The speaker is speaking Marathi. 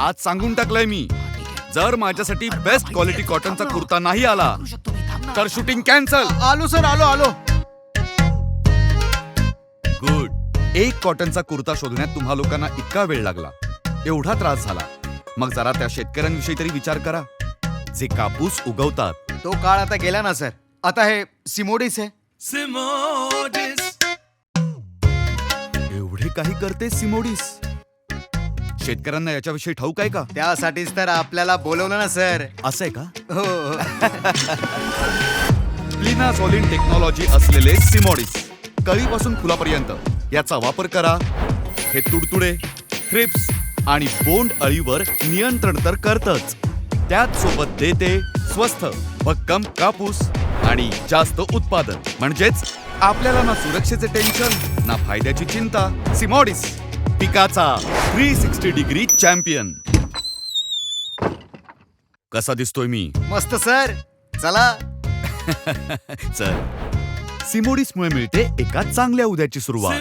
आज सांगून टाकलंय मी. जर माझ्यासाठी बेस्ट क्वालिटी कॉटनचा कुर्ता नाही आला तर शूटिंग कॅन्सल आलो सर आलो आलो. गुड एक कॉटनचा कुर्ता शोधण्यात तुम्हा लोकांना इतका वेळ लागला. एवढा त्रास झाला. मग जरा त्या शेतकऱ्यांविषयी तरी विचार करा. जे कापूस उगवतात. तो काळ आता गेला ना सर. आता हे सिमोडीस आहे. एवढे काही करते सिमोडीस. शेतकऱ्यांना याच्याविषयी ठाऊक आहे का? त्यासाठीच तर आपल्याला बोलवलं ना सर. असं आहे का? हो. क्लिना सॉलिन टेक्नॉलॉजी असलेले सिमोडिस कळीपासून फुलापर्यंत याचा वापर करा. हे तुडतुडे थ्रिप्स आणि बोंड अळीवर नियंत्रण तर करतच. त्याच सोबत देते स्वस्त भक्कम कापूस आणि जास्त उत्पादन. म्हणजेच आपल्याला ना सुरक्षेचे टेन्शन ना फायद्याची चिंता. सिमॉडिस पिकाचा थ्री सिक्स्टी डिग्री चॅम्पियन कसा दिसतोय मी? मस्त सर. चला. चल सिमोडिसमुळे मिळते एका चांगल्या उद्याची सुरुवात.